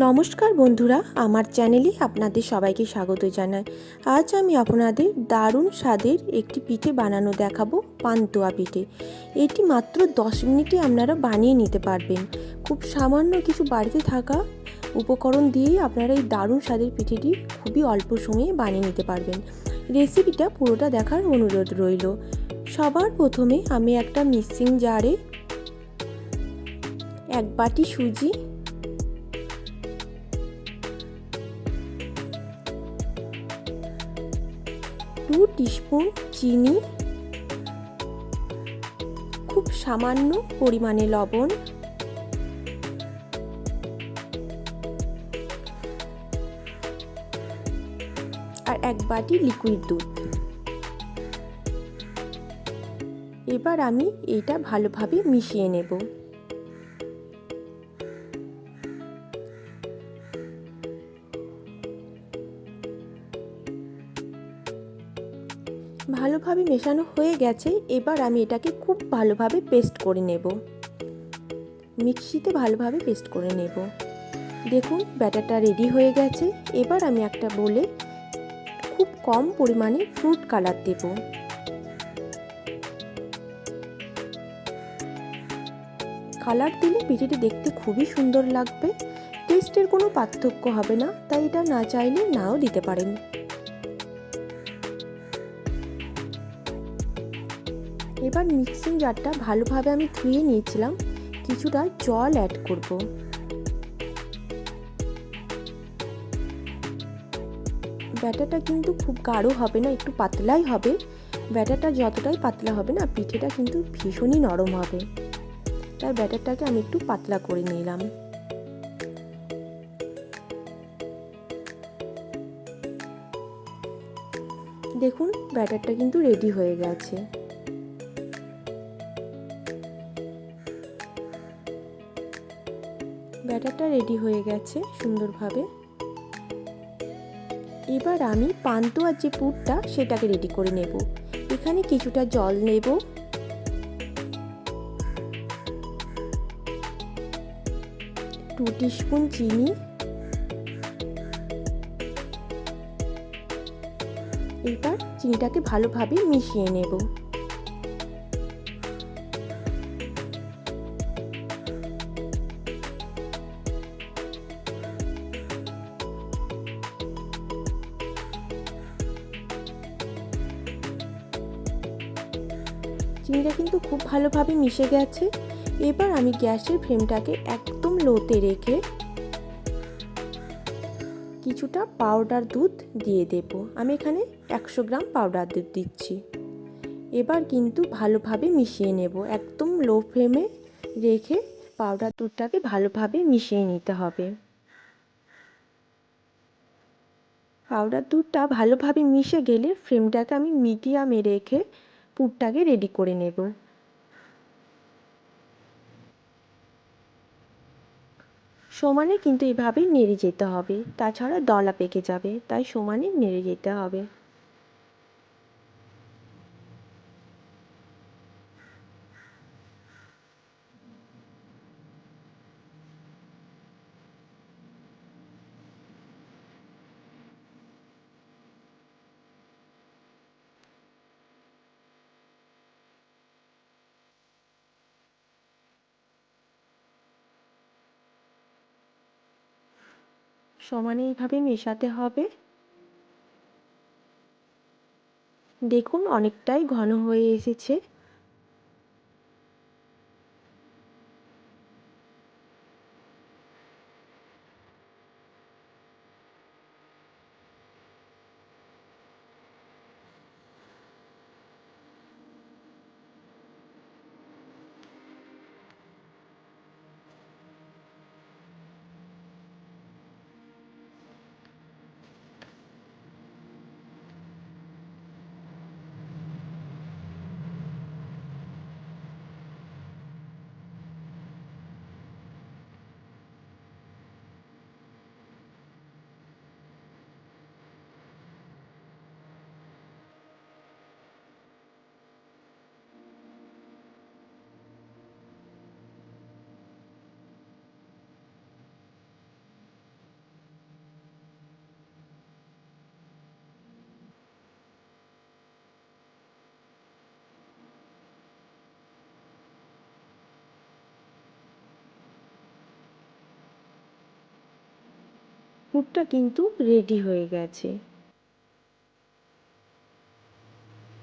নমস্কার বন্ধুরা, আমার চ্যানেলে আপনাদের সবাইকে স্বাগত জানাই। আজ আমি আপনাদের দারুণ স্বাদের একটি পিঠে বানানো দেখাবো, পান্তুয়া পিঠে। এটি মাত্র দশ মিনিটে আপনারা বানিয়ে নিতে পারবেন। খুব সামান্য কিছু বাড়িতে থাকা উপকরণ দিয়েই আপনারা এই দারুণ স্বাদের পিঠেটি খুবই অল্প সময়ে বানিয়ে নিতে পারবেন। রেসিপিটা পুরোটা দেখার অনুরোধ রইল। সবার প্রথমে আমি একটা মিক্সিং জারে এক বাটি সুজি টু টিস্পুন চিনি, খুব সামান্য পরিমাণে লবণ, আর এক বাটি লিকুইড দুধ। এবার আমি এটা ভালোভাবে মিশিয়ে নেব। ভালোভাবে মেশানো হয়ে গেছে, এবার আমি এটাকে খুব ভালোভাবে পেস্ট করে নেব। মিক্সিতে ভালোভাবে পেস্ট করে নেব। দেখুন ব্যাটারটা রেডি হয়ে গেছে। এবার আমি একটা বলে খুব কম পরিমাণে ফ্রুট কালার দেব। কালার দিলে পিঠেটি দেখতে খুবই সুন্দর লাগবে। টেস্টের কোনো পার্থক্য হবে না, তাই এটা না চাইলে নাও দিতে পারেন। এবার মিক্সিং জারটা ভালোভাবে আমি ধুয়ে নিয়েছিলাম। কিছুটা জল অ্যাড করব। ব্যাটারটা কিন্তু খুব গাঢ় হবে না, একটু পাতলাই হবে। ব্যাটারটা যতটাই পাতলা হবে না, পিঠেটা কিন্তু ভীষণই নরম হবে। তাই ব্যাটারটাকে আমি একটু পাতলা করে নিলাম। দেখুন ব্যাটারটা কিন্তু রেডি হয়ে গেছে। ব্যাটারটা রেডি হয়ে গেছে সুন্দরভাবে। এবার আমি পান্তুয়ার যে পুরটা সেটাকে রেডি করে নেব। এখানে কিছুটা জল নেব। টু টিস্পুন চিনি। এবার চিনিটাকে ভালোভাবে মিশিয়ে নেব। চিনিটা কিন্তু খুব ভালোভাবে মিশে গেছে। এবার আমি গ্যাসের ফ্লেমটাকে একদম লোতে রেখে কিছুটা পাউডার দুধ দিয়ে দেব। আমি এখানে একশো গ্রাম পাউডার দুধ দিচ্ছি। এবার কিন্তু ভালোভাবে মিশিয়ে নেব। একদম লো ফ্লেমে রেখে পাউডার দুধটাকে ভালোভাবে মিশিয়ে নিতে হবে। পাউডার দুধটা ভালোভাবে মিশে গেলে ফ্লেমটাকে আমি মিডিয়ামে রেখে পুরটাকে রেডি করে নেব। সমানে কিন্তু এভাবে নেড়ে যেতে হবে। তাছাড়া দলা পেকে যাবে, তাই সমানে নেড়ে যেতে হবে। সমানে এইভাবে মেশাতে হবে। দেখুন অনেকটাই ঘন হয়ে এসেছে। পুরটা কিন্তু রেডি হয়ে গেছে।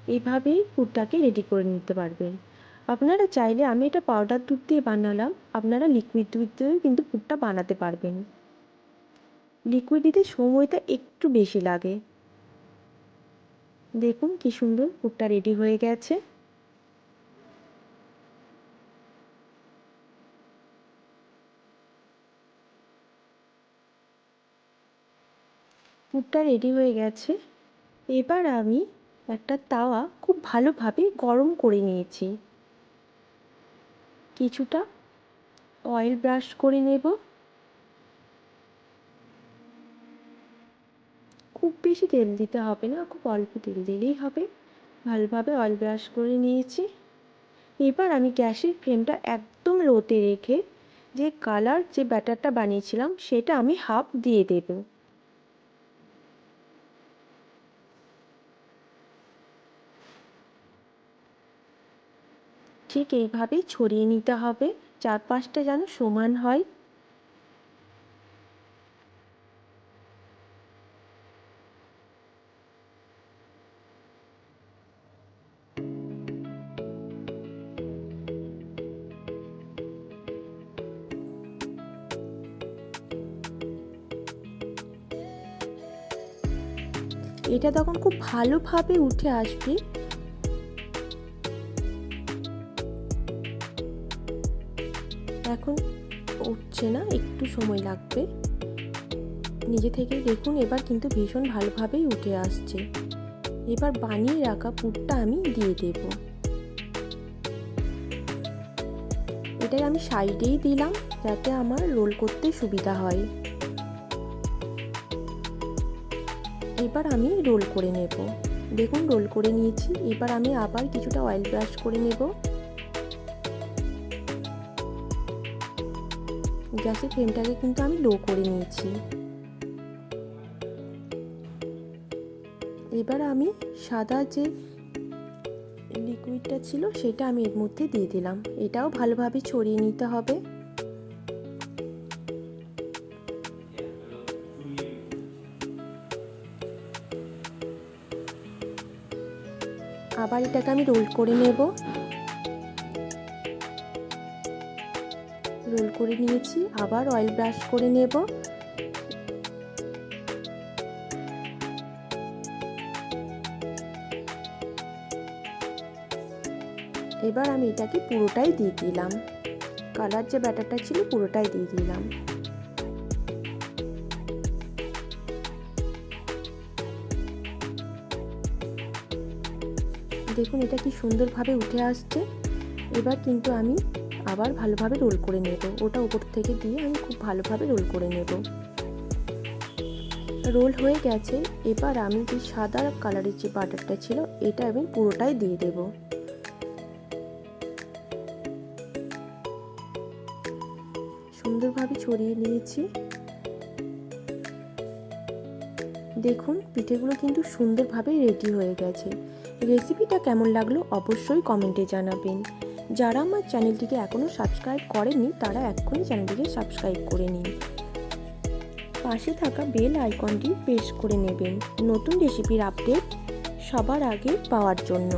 এইভাবেই পুরটাকে রেডি করে নিতে পারবেন। আপনারা চাইলে আমি এটা পাউডার দুধ দিয়ে বানালাম, আপনারা লিকুইড দুধ দিয়েও কিন্তু পুরটা বানাতে পারবেন। লিকুইড দিতে সময়টা একটু বেশি লাগে। দেখুন কি সুন্দর পুরটা রেডি হয়ে গেছে। পুরটা রেডি হয়ে গেছে। এবার আমি একটা তাওয়া খুব ভালোভাবে গরম করে নিয়েছি। কিছুটা অয়েল ব্রাশ করে নেব। খুব বেশি তেল দিতে হবে না, খুব অল্প তেল দিলেই হবে। ভালোভাবে অয়েল ব্রাশ করে নিয়েছি। এবার আমি গ্যাসের ফ্লেমটা একদম লোতে রেখে যে কালার যে ব্যাটারটা বানিয়েছিলাম, সেটা আমি হাফ দিয়ে দেবো। ঠিক এইভাবেই ছড়িয়ে নিতে হবে। চারপাশটা যেন সমান হয়। এটা তখন খুব ভালোভাবে উঠে আসবে। এখন উঠছে না, একটু সময় লাগবে। নিজে থেকে দেখুন, এবার কিন্তু ভীষণ ভালোভাবেই উঠে আসছে। এবার বানিয়ে রাখা পুরটা আমি দিয়ে দেব। এটাই আমি সাইডেই দিলাম, যাতে আমার রোল করতে সুবিধা হয়। এবার আমি রোল করে নেব। দেখুন, রোল করে নিয়েছি। এবার আমি আবার কিছুটা অয়েল ব্রাশ করে নেব। গ্যাসের ফ্লেমটাকে কিন্তু আমি লো করে নিয়েছি। এবার আমি সাদা যে লিকুইডটা ছিল সেটা আমি এর মধ্যে দিয়ে দিলাম। এটাও ভালোভাবে ছড়িয়ে নিতে হবে। আবার এটাকে আমি রোল করে নেব। করে নিয়েছি, আবার অয়েল ব্রাশ করে নেব। এবার আমি এটাকে পুরোটাই দিয়ে দিলাম। কালার যে ব্যাটারটা ছিল পুরোটাই দিয়ে দিলাম। দেখুন এটা কি সুন্দরভাবে উঠে আসছে। এবার কিন্তু আমি আবার ভালোভাবে রোল করে নেব। ওটা উপর থেকে দিয়ে আমি খুব ভালোভাবে রোল করে নেব। রোল হয়ে গেছে। এবার আমি যে সাদা কালারের যে বাটারটা ছিল, এটা আমি পুরোটাই দিয়ে দেব। সুন্দরভাবে ছড়িয়ে নিয়েছি। দেখুন, পিঠেগুলো কিন্তু সুন্দরভাবে রেডি হয়ে গেছে। রেসিপিটা কেমন লাগল অবশ্যই কমেন্টে জানাবেন। যারা আমার চ্যানেলটিকে এখনও সাবস্ক্রাইব করেনি তারা এক্ষুনি চ্যানেলটিকে সাবস্ক্রাইব করে নিন। পাশে থাকা বেল আইকনটি প্রেস করে নেবেন। নতুন রেসিপির আপডেট সবার আগে পাওয়ার জন্য।